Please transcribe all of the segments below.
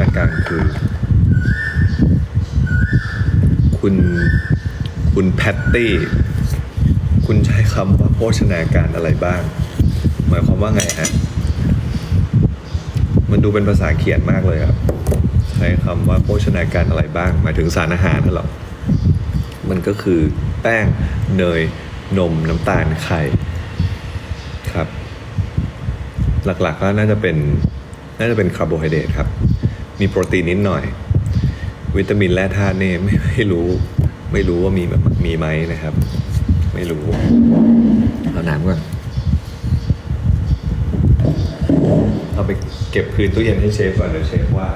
นาการคือ คุณคุณแพตตี้คุณใช้คำว่าโภชนาการอะไรบ้าง หมายความว่าไงฮะมันดูเป็นภาษาเขียนมากเลยครับใช้คำว่าโภชนาการอะไรบ้าง หมายถึงสารอาหารนั่นหรอมันก็คือแป้งเนยนมน้ำตาลไข่ครับ หลักๆก็น่าจะเป็นน่าจะเป็นคาร์โบไฮเดรตครับ มีโปรตีนนิดหน่อย วิตามินและธาตุนี่ไม่ไม่รู้ไม่รู้ว่ามีมีไหมนะครับ ไม่รู้ เอาน้ำก่อนเอาไปเก็บคืนตู้เย็นให้เชฟก่อนเดี๋ยวเชฟว่า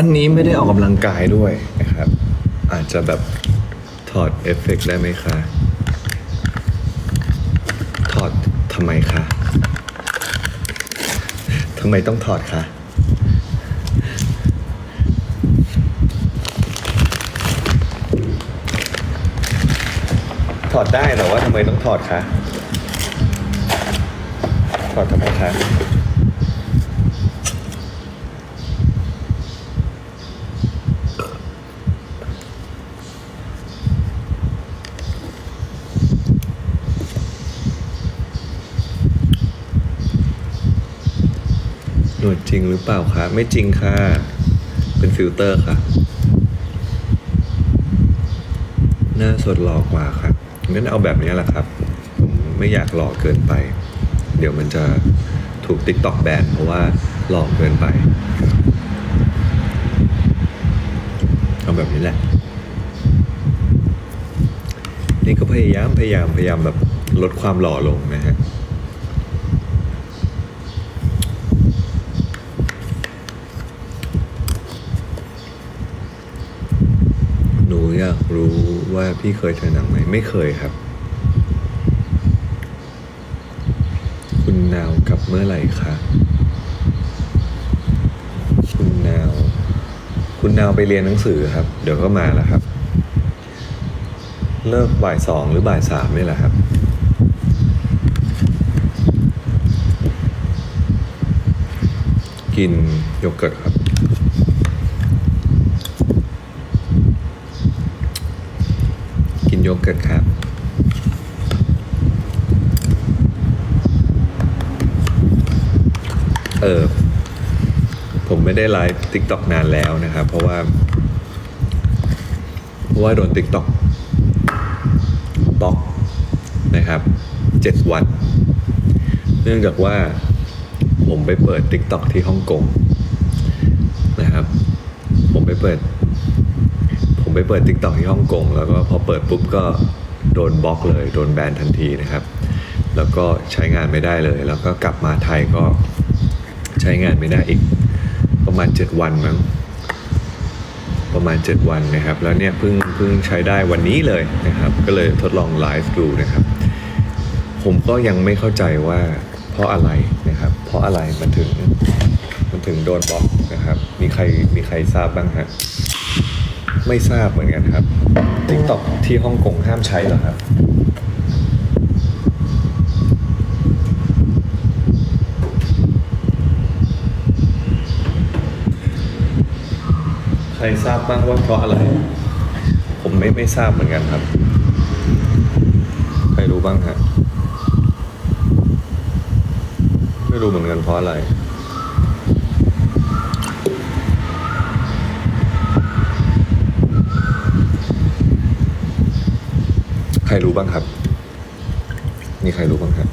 วันนี้ไม่ได้ออกกำลังกายด้วยนะครับ อาจจะแบบถอดเอฟเฟกต์ได้ไหมคะ ถอดทำไมคะทำไมต้องถอดคะถอดได้แต่ว่าทำไมต้องถอดคะ ถอดทำไมคะ นวดจริงหรือเปล่าคะไม่จริงค่ะ เป็นฟิลเตอร์ค่ะ หน้าสดหล่อกว่าครับงั้นเอาแบบนี้แหละครับ ผมไม่อยากหล่อเกินไป เดี๋ยวมันจะถูก TikTok แบนเพราะว่าหล่อเกินไป เอาแบบนี้แหละ นี่ก็พยายามพยายามพยายามแบบลดความหล่อลงนะฮะ หนูอยากรู้ว่า พี่เคยเจอหนังไหมไม่เคยครับ คุณนาวกลับเมื่อไหร่คะคุณนาว คุณนาวไปเรียนหนังสือครับ เดี๋ยวก็มาแล้วครับ เลิกบ่ายสองหรือบ่ายสามนี่แหละครับกินโยเกิร์ตครับ กิน โยเกิร์ตครับเออผมไม่ได้ไลฟ์ TikTok นานแล้วนะครับ เพราะว่า เพราะว่าโดน TikTok บล็อกนะครับเจ็ดวัน เนื่องจากว่า ผมไปเปิด TikTok ที่ฮ่องกงนะครับ ผมไปเปิด ไปเปิด TikTok ที่ฮ่องกงแล้วก็พอเปิดปุ๊บก็โดนบล็อกเลย โดนแบนทันทีนะครับ แล้วก็ใช้งานไม่ได้เลย แล้วก็กลับมาไทยก็ใช้งานไม่ได้อีกประมาณ 7 วันมั้งประมาณ 7 วันนะครับ แล้วเนี่ยเพิ่งเพิ่งใช้ได้วันนี้เลยนะครับ ก็เลยทดลองไลฟ์ดูนะครับ ผมก็ยังไม่เข้าใจว่าเพราะอะไรนะครับ เพราะอะไรมันถึงมันถึงโดนบล็อกนะครับ มีใครมีใครทราบบ้างฮะ ไม่ทราบเหมือนกันครับ TikTok ที่ฮ่องกงห้ามใช้เหรอครับ ใครทราบบ้างว่าเพราะอะไร ผมไม่ไม่ทราบเหมือนกันครับ ใครรู้บ้างฮะ ไม่รู้เหมือนกันเพราะอะไร รรู้บ้างครับ มีใครรู้บ้างครับ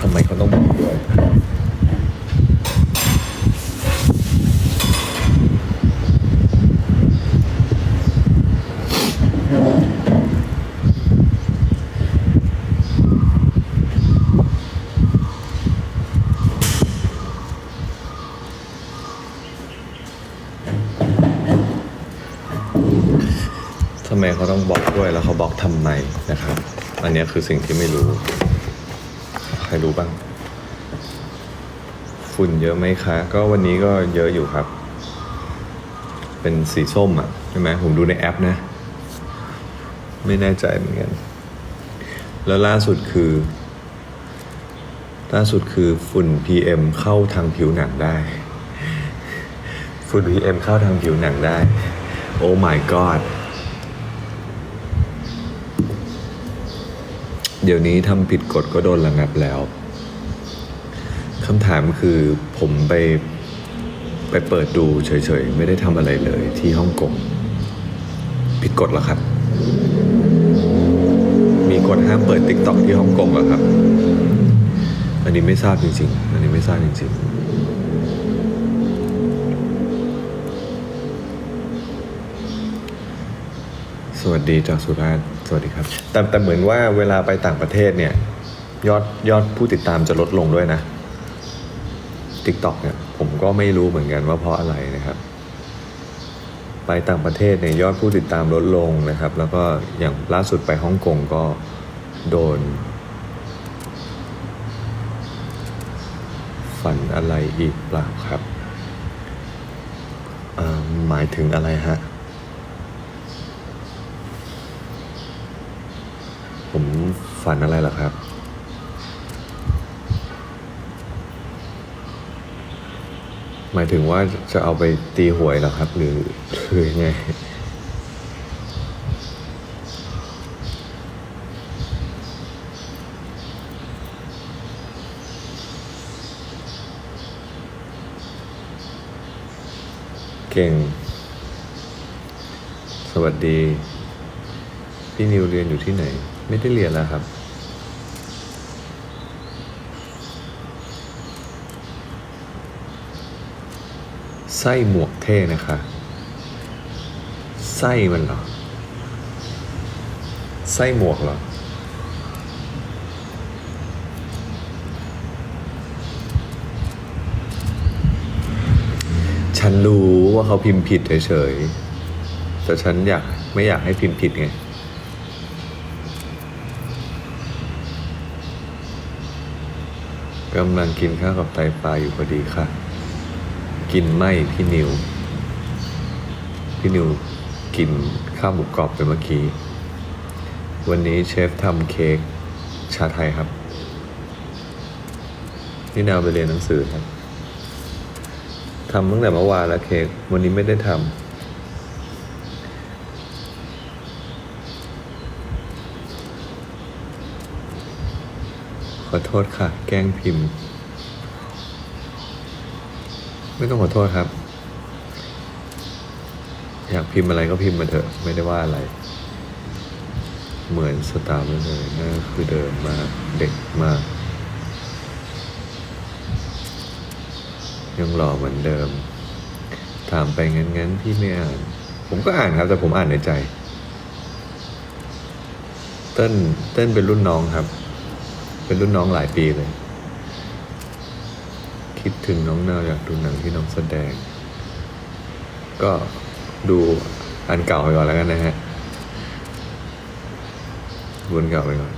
ทำไมเขาต้องบอกด้วย เขาต้องบล็อกด้วยแล้วเขาบล็อกทำไมนะครับ อันนี้คือสิ่งที่ไม่รู้ ใครรู้บ้าง ฝุ่นเยอะไหมคะ ก็วันนี้ก็เยอะอยู่ครับ เป็นสีส้มอะใช่ไหมผมดูในแอปนะ ไม่แน่ใจเหมือนกัน แล้วล่าสุดคือ ล่าสุดคือฝุ่น PM เข้าทางผิวหนังได้ ฝุ่น PM เข้าทางผิวหนังได้ โอ้ my god เดี๋ยวนี้ทำผิดกฎก็โดนระงับแล้วคำถามคือผมไปไปเปิดดูเฉยๆ ไม่ได้ทำอะไรเลยที่ฮ่องกงผิดกฎหรอครับ มีกฎห้ามเปิดติ๊กต็อกที่ฮ่องกงเหรอครับ อันนี้ไม่ทราบจริงๆ อันนี้ไม่ทราบจริงๆสวัสดีจากสุราษฎร์ สวัสดีครับ แต่แต่เหมือนว่าเวลาไปต่างประเทศเนี่ย ยอดยอดผู้ติดตามจะลดลงด้วยนะ TikTok เนี่ยผมก็ไม่รู้เหมือนกันว่าเพราะอะไรนะครับ ไปต่างประเทศเนี่ยยอดผู้ติดตามลดลงนะครับ แล้วก็อย่างล่าสุดไปฮ่องกงก็โดน ฝันอะไรอีกเปล่าครับหมายถึงอะไรฮะ ผม ฝันอะไรหรอครับ หมายถึงว่าจะเอาไปตีหวยหรอครับ หรือหรือยังไงเก่ง สวัสดี พี่นิวเรียนอยู่ที่ไหน ไม่ได้เรียนแล้วครับ ไส้หมวกเท่นะคะ ไส้มันเหรอ ไส้หมวกเหรอ ฉันรู้ว่าเขาพิมพ์ผิดเฉยๆ แต่ฉันอยากไม่อยากให้พิมพ์ผิดไงกำลังกินข้าวกับไตปลาอยู่พอดีค่ะ กินไม่พี่นิว พี่นิวกินข้าวหมูกรอบไปเมื่อกี้ วันนี้เชฟทำเค้กชาไทยครับ นี่แนวไปเรียนหนังสือครับทำตั้งแต่เมื่อวานแล้วเค้กวันนี้ไม่ได้ทำขอโทษค่ะ แกล้งพิมพ์ ไม่ต้องขอโทษครับ อยากพิมพ์อะไรก็พิมพ์มาเถอะไม่ได้ว่าอะไร เหมือนสตาร์เลยนั่นคือเดิมมากเด็กมาก ยังหล่อเหมือนเดิม ถามไปงั้นงั้นพี่ไม่อ่าน ผมก็อ่านครับ แต่ผมอ่านในใจ เต้นเต้นเป็นรุ่นน้องครับ เป็นรุ่นน้องหลายปีเลย คิดถึงน้องนาวอยากดูหนังที่น้องแสดง ก็ดูอันเก่าไปก่อนแล้วกันนะฮะวนเก่าไปก่อน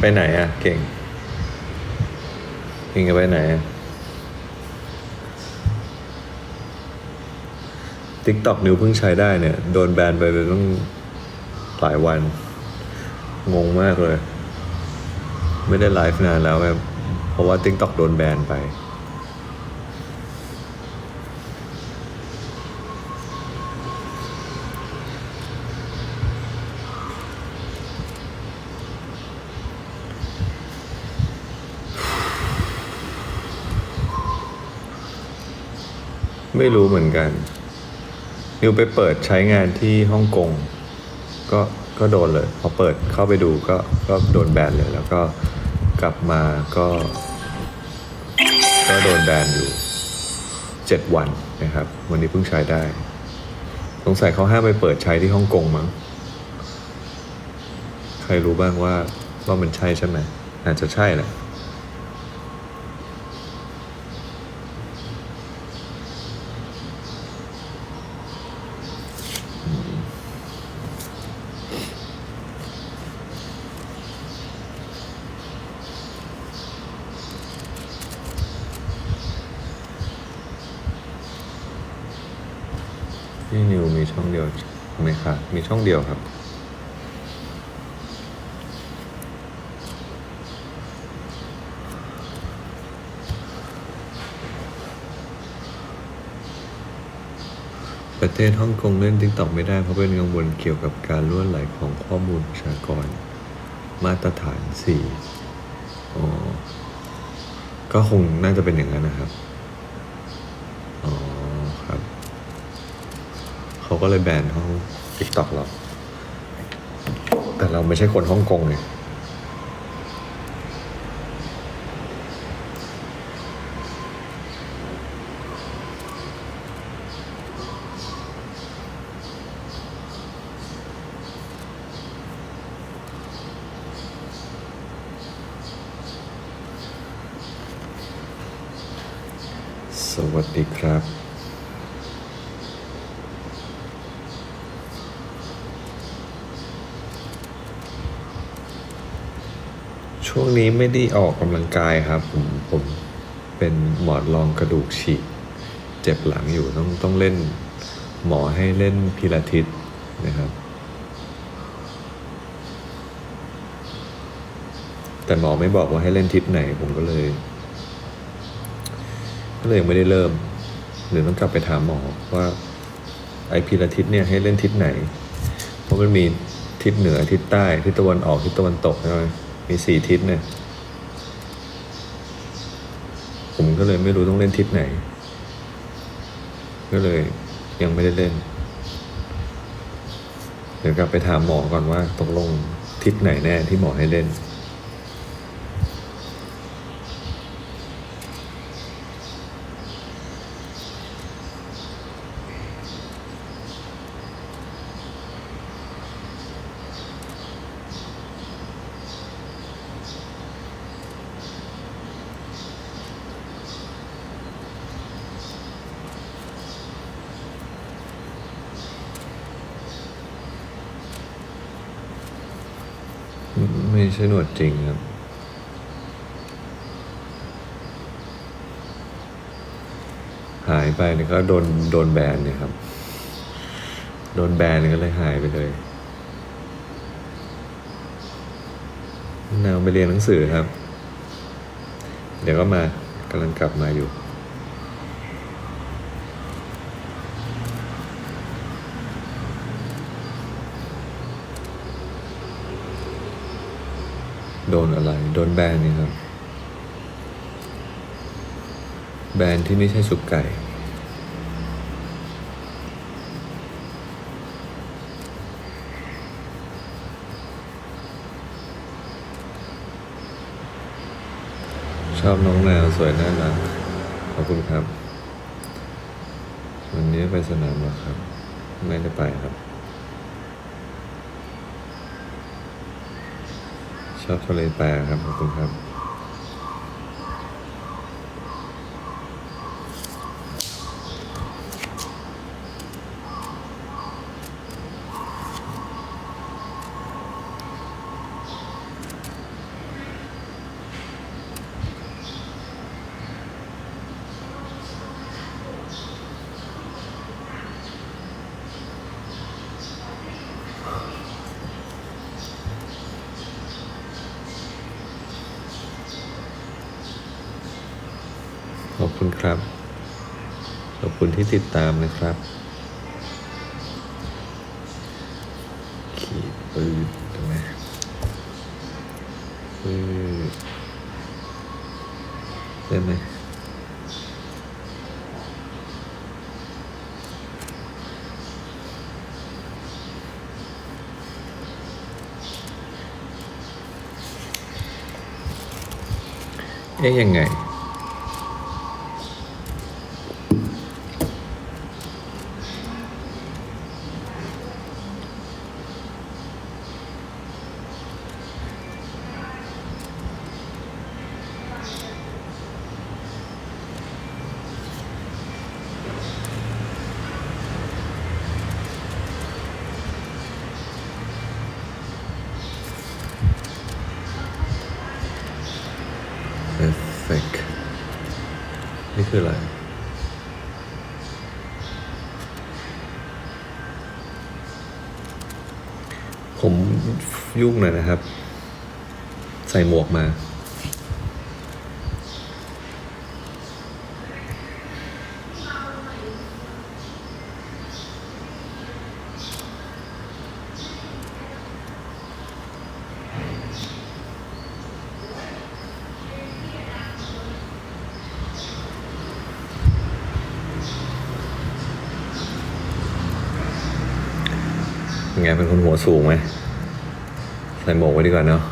ไปไหนอะ เก่งเก่งจะไปไหนอะ ติ๊กต็อกนิวเพิ่งใช้ได้เนี่ย โดนแบนไปเลยต้องหลายวัน งงมากเลย ไม่ได้ไลฟ์นานแล้วแบบเพราะว่าติ๊กต็อกโดนแบนไป ไม่รู้เหมือนกัน นิวไปเปิดใช้งานที่ฮ่องกงก็ก็โดนเลย พอเปิดเข้าไปดูก็ก็โดนแบนเลย แล้วก็กลับมาก็ ก็โดนแบนอยู่เจ็ดวันนะครับ วันนี้เพิ่งใช้ได้ สงสัยเขาห้ามไปเปิดใช้ที่ฮ่องกงมั้ง ใครรู้บ้างว่าว่ามันใช่ใช่ไหมอาจจะใช่แหละ พี่นิวมีช่องเดียวไหมคะมี ช่องเดียวครับประเทศฮ่องกงเล่นทิกตอกไม่ได้เพราะเป็นกังวลเกี่ยวกับการล่วนไหลของข้อมูลประชากร มาตรฐานสี่อ๋อ ก็คงน่าจะเป็นอย่างนั้นนะครับ อ๋อครับ เขาก็เลยแบนห้อง ทิกตอกเรา แต่เราไม่ใช่คนฮ่องกงไงสวัสดีครับ ช่วง นี้ไม่ได้ออกกำลังกายครับ ผมผมเป็นหมอนรองกระดูกฉีกเจ็บหลังอยู่ต้องต้องเล่นหมอให้เล่นพิลาทิสนะครับ แต่หมอไม่บอกว่าให้เล่นทิศไหน ผมก็เลย ก็เลยยังไม่ได้เริ่ม หรือต้องกลับไปถามหมอว่าไอพิลาทิศเนี่ยให้เล่นทิศไหน เพราะมันมีทิศเหนือทิศใต้ทิศตะวันออกทิศตะวันตกใช่ไหม มีสี่ทิศเนี่ย ผมก็เลยไม่รู้ต้องเล่นทิศไหน ก็เลยยังไม่ได้เล่น เดี๋ยวกลับไปถามหมอก่อนว่าตกลงทิศไหนแน่ที่หมอให้เล่น ไม่ใช่หนวดจริงครับ หายไปเนี่ยก็โดนโดนแบนเนี่ยครับ โดนแบนก็เลยหายไปเลยนาวไปเรียนหนังสือครับ เดี๋ยวก็มากำลังกลับมาอยู่ โดนอะไร โดนแบนนี่ครับ แบรนด์ที่ไม่ใช่สุกไก่ ชอบน้องแนวสวยน่ารักขอบคุณครับ วันนี้ไปสนามเหรอครับ ไม่ได้ไปครับ ชอบทะเลแปรครับขอบคุณครับ ขอบคุณครับ ขอบคุณ ที่ติดตามนะครับ ขีดปืนตรงไหนปืนได้ไหมเอ๊ะยังไง คืออะไร ผมยุ่งหน่อยนะครับ ใส่หมวกมา ไงเป็นคนหัวสูงไหม ใส่หมวกไว้ดีกว่าเนาะ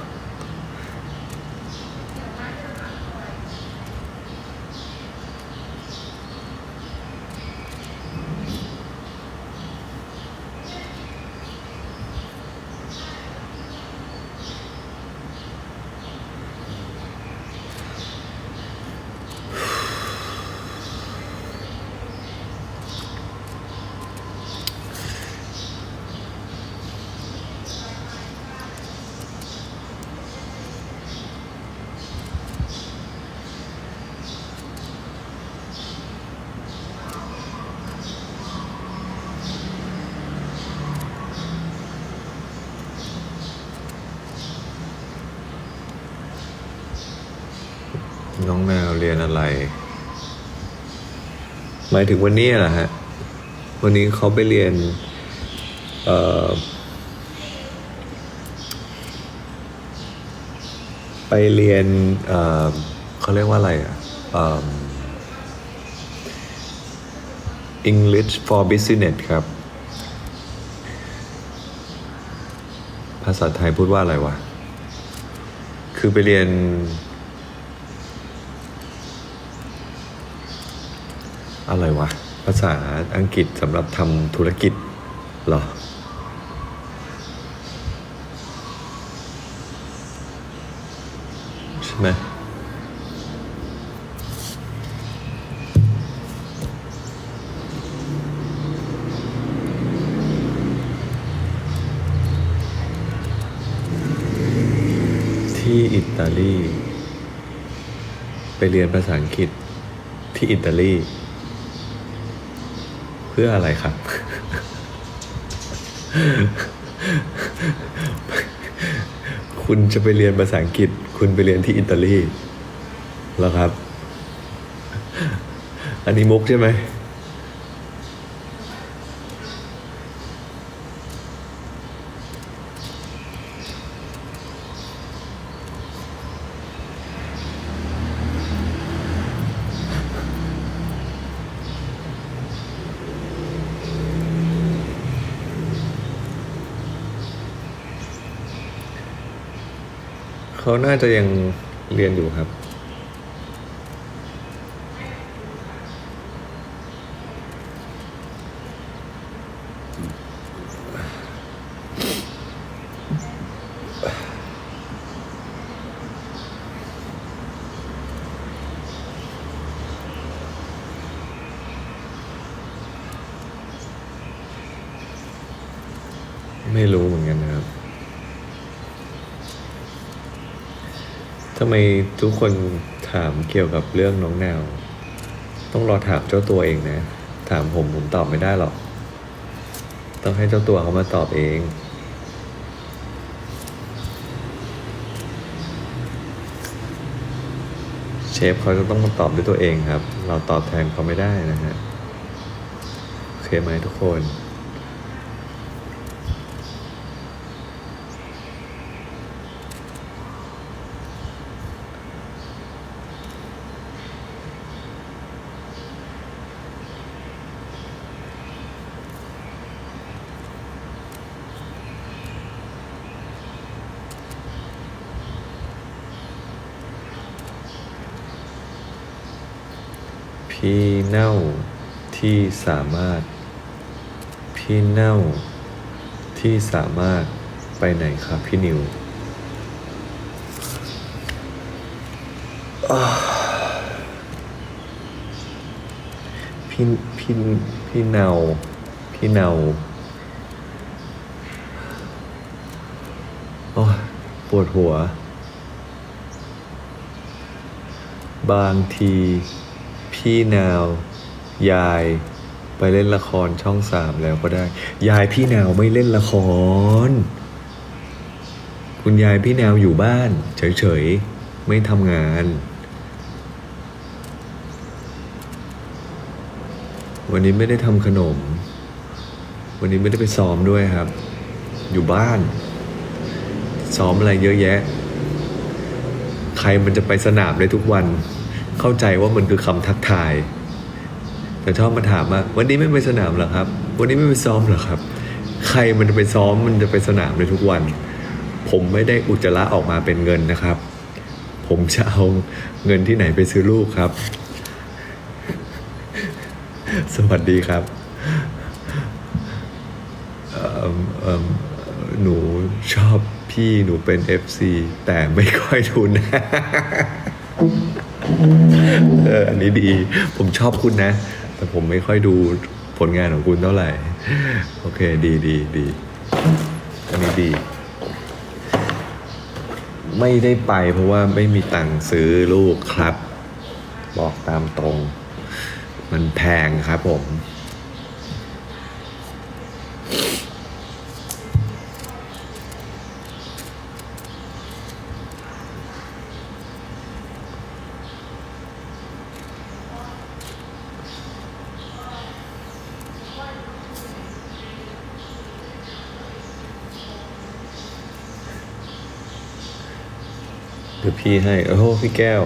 น้อง แมวเรียนอะไร หมายถึงวันนี้เหรอฮะ วันนี้เขาไปเรียน เอ่อ ไปเรียน เอ่อเขาเรียกว่าอะไรอะเอิ่ม English for Business ครับ ภาษาไทยพูดว่าอะไรวะ คือไปเรียน อะไรวะ ภาษาอังกฤษสำหรับทำธุรกิจหรอ ใช่ไหมที่อิตาลี ไปเรียนภาษาอังกฤษที่อิตาลี พื่ออะไรครับ คุณจะไปเรียนภาษาอังกฤษ คุณไปเรียนที่อิตาลีแล้วครับ อันนี้มุกใช่ไหม เขาน่าจะยังเรียนอยู่ครับ ไม่รู้เหมือนกันนะครับ ทำไมทุกคนถามเกี่ยวกับเรื่องน้องแนว ต้องรอถามเจ้าตัวเองนะ ถามผมผมตอบไม่ได้หรอก ต้องให้เจ้าตัวเขามาตอบเอง เชฟเขาจะต้องมาตอบด้วยตัวเองครับ เราตอบแทนเขาไม่ได้นะฮะ โอเคไหมทุกคน พี่ เน่าที่สามารถ พี่เน่าที่สามารถไปไหนครับพี่นิวพี่พี่พี่เนาพี่เนาโอ้ปวดหัว บางที พี่นาวยาย ไปเล่นละครช่องสามแล้วก็ได้ ยายพี่นาวไม่เล่นละคร คุณยายพี่นาวอยู่บ้าน เฉยๆ ไม่ทำงาน วันนี้ไม่ได้ทำขนม วันนี้ไม่ได้ไปซ้อมด้วยครับ อยู่บ้าน ซ้อมอะไรเยอะแยะ ใครมันจะไปสนามได้ทุกวัน เข้าใจว่ามันคือคำทักทาย แต่ชอบมาถามว่าวันนี้ไม่ไปสนามหรอครับ วันนี้ไม่ไปซ้อมหรอครับ ใครมันจะไปซ้อมมันจะไปสนามได้ทุกวัน ผมไม่ได้อุจจาระออกมาเป็นเงินนะครับ ผมจะเอาเงินที่ไหนไปซื้อลูกครับ สวัสดีครับหนูชอบพี่หนูเป็น FC แต่ไม่ค่อยดูนะ เอออันนี้ดี ผมชอบคุณนะ แต่ผมไม่ค่อยดูผลงานของคุณเท่าไหร่ โอเค ดีดีดี อันนี้ดี ไม่ได้ไปเพราะว่าไม่มีตังค์ซื้อลูกครับ บอกตามตรง มันแพงครับผม ดี๋ยวพี่ให้โอ้โหพี่แก้ว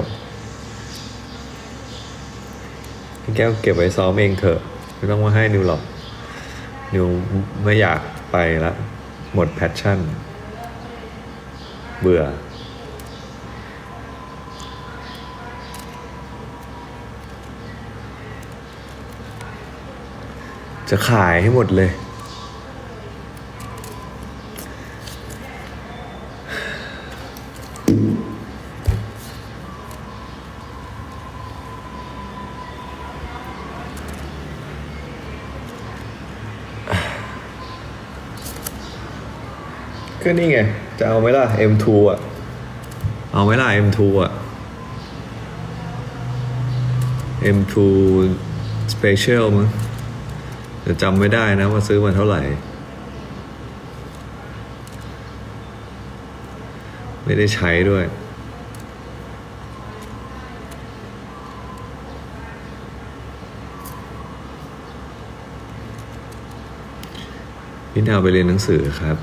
พี่แก้วเก็บไว้ซ้อมเองเถอะ ไม่ต้องมาให้นิวหรอก นิวไม่อยากไปละ หมดแพชชั่น เบื่อจะขายให้หมดเลย ก็นี่ไง จะเอาไหมล่ะ M2 อะ เอาไหมล่ะ M2 อะ M2 Special มั้งแต่จำไม่ได้นะว่าซื้อมาเท่าไหร่ ไม่ได้ใช้ด้วยพี่นาวไปเรียนหนังสือครับ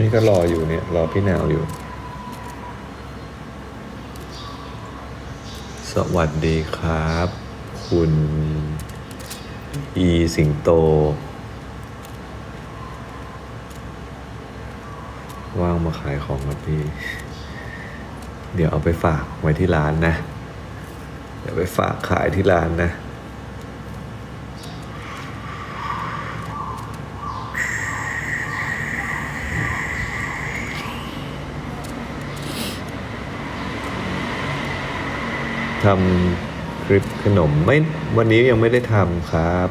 นี่ ก็รออยู่เนี่ย รอพี่นาวอยู่ สวัสดีครับ คุณ อีสิงโต ว่างมาขายของครับพี่ เดี๋ยวเอาไปฝากไว้ที่ร้านนะ เดี๋ยวไปฝากขายที่ร้านนะ ทำคลิปขนมไม่วันนี้ยังไม่ได้ทำครับ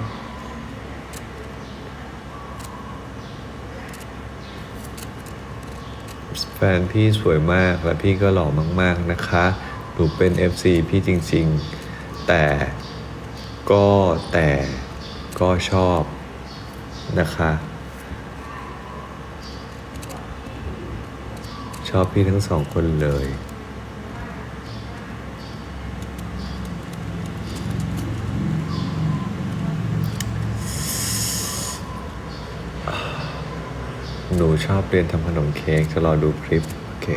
แฟนพี่สวยมากและพี่ก็หล่อมาก ๆ นะคะ หนูเป็น FC พี่จริง ๆ แต่ก็แต่ก็ชอบนะคะ ชอบพี่ทั้งสองคนเลย หนูชอบเรียนทำขนมเค้กจะรอดูคลิป โอเค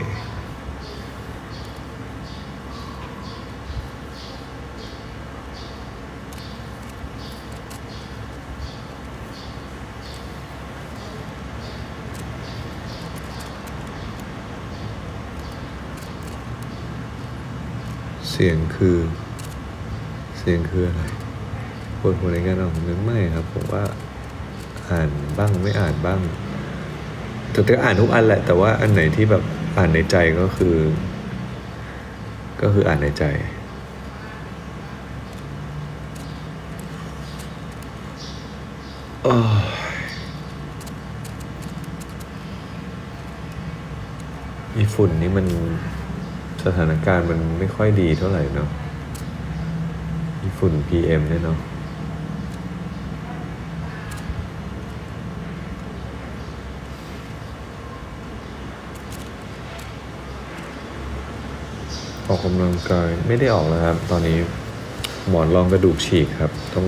เสียงคือ เสียงคืออะไรปวดหัวในการอ่านคอมเมนต์ไม่ครับ ผมว่า อ่านบ้างไม่อ่านบ้าง แต่ก็อ่านทุกอันแหละ แต่ว่าอันไหนที่แบบอ่านในใจก็คือ ก็คืออ่านในใจ อ๋ออีฝุ่นนี่มันสถานการณ์มันไม่ค่อยดีเท่าไหร่เนาะอีฝุ่น PM เนี่ยเนาะ ออกกำลังกายไม่ได้ออกแล้วครับ ตอนนี้หมอนรองกระดูกฉีกครับ ต้อง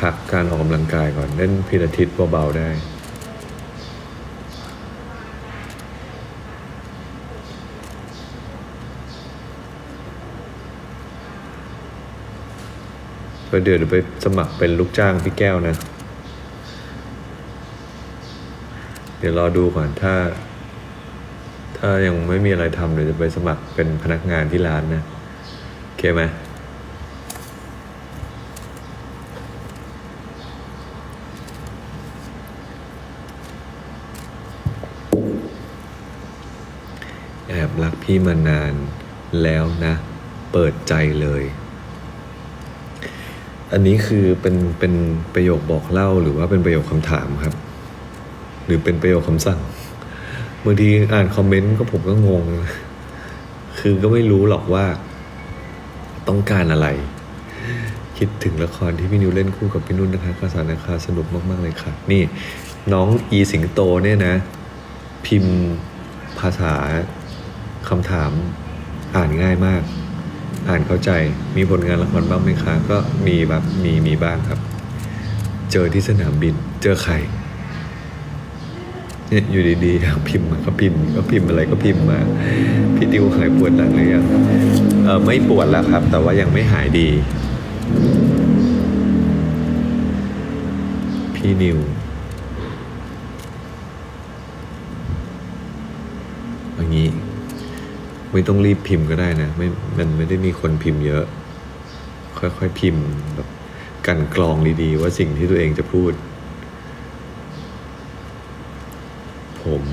พักการออกกำลังกายก่อนเล่นพิลาทิสเบาๆได้ก็เดี๋ยวไปสมัครเป็นลูกจ้างพี่แก้วนะ เดี๋ยวรอดูก่อนถ้า ถ้ายังไม่มีอะไรทำเดี๋ยวจะไปสมัครเป็นพนักงานที่ร้านนะโอเคไหมแอบรักพี่มานานแล้วนะ เปิดใจเลย อันนี้คือเป็นเป็นประโยคบอกเล่าหรือว่าเป็นประโยคคำถามครับ หรือเป็นประโยคคำสั่ง บางทีอ่านคอมเมนต์ก็ผมก็งง คือก็ไม่รู้หรอกว่า ต้องการอะไร คิดถึงละครที่พี่นิวเล่นคู่กับพี่นุ่นนะคะกาสานาคาสนุกมาก ๆ เลยค่ะ นี่น้องอีสิงโตเนี่ยนะ พิมพ์ภาษาคำถามอ่านง่ายมาก อ่านเข้าใจมีผลงานละครบ้างไหมคะ ก็มีแบบมีมีบ้างครับ เจอที่สนามบิน เจอใคร เนี่ยอยู่ดีๆครับพิมพ์ก็พิมพ์ก็พิมพ์อะไรก็พิมพ์มาพี่ติวหายปวดหลังหรือยังเออไม่ปวดแล้วครับ แต่ว่ายังไม่หายดี พี่นิวอย่างนี้ ไม่ต้องรีบพิมพ์ก็ได้นะไม่มันไม่ได้มีคนพิมพ์เยอะ ค่อยๆพิมพ์แบบกันกรองดีๆ ว่าสิ่งที่ตัวเองจะพูด ผม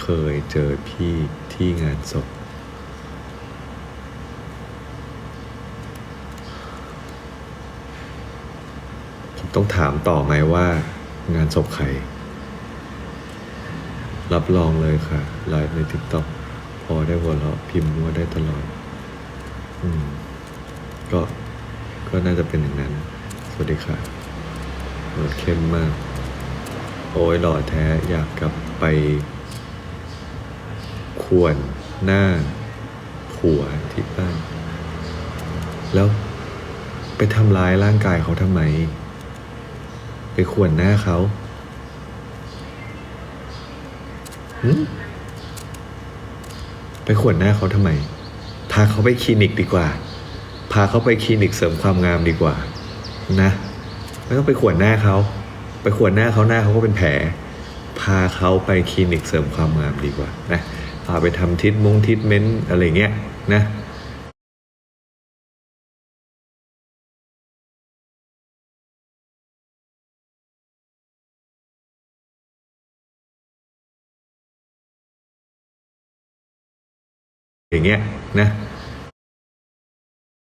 เคยเจอพี่ที่งานศพ ผมต้องถามต่อไหมว่างานศพใคร รับรองเลยค่ะ ไลฟ์ในทิกต็อกพอได้หัวเราะพิมพ์ว่าได้ตลอด อืม ก็ ก็น่าจะเป็นอย่างนั้น สวัสดีค่ะโหดเข้มมาก โอ้ยหล่อแท้อยากกลับไปควรหน้าผัวที่บ้าน แล้วไปทำร้ายร่างกายเขาทำไม ไปขวนหน้าเขาหึไปขวนหน้าเขาทำไม พาเขาไปคลินิกดีกว่า พาเขาไปคลินิกเสริมความงามดีกว่า นะ ไม่ต้องไปขวนหน้าเขา ไปขวนหน้าเขาหน้าเขาก็เป็นแผล พาเขาไปคลินิกเสริมความงามดีกว่านะพาไปทำทิทมงทิทเมนต์อะไรเงี้ยนะอย่างเงี้ยนะ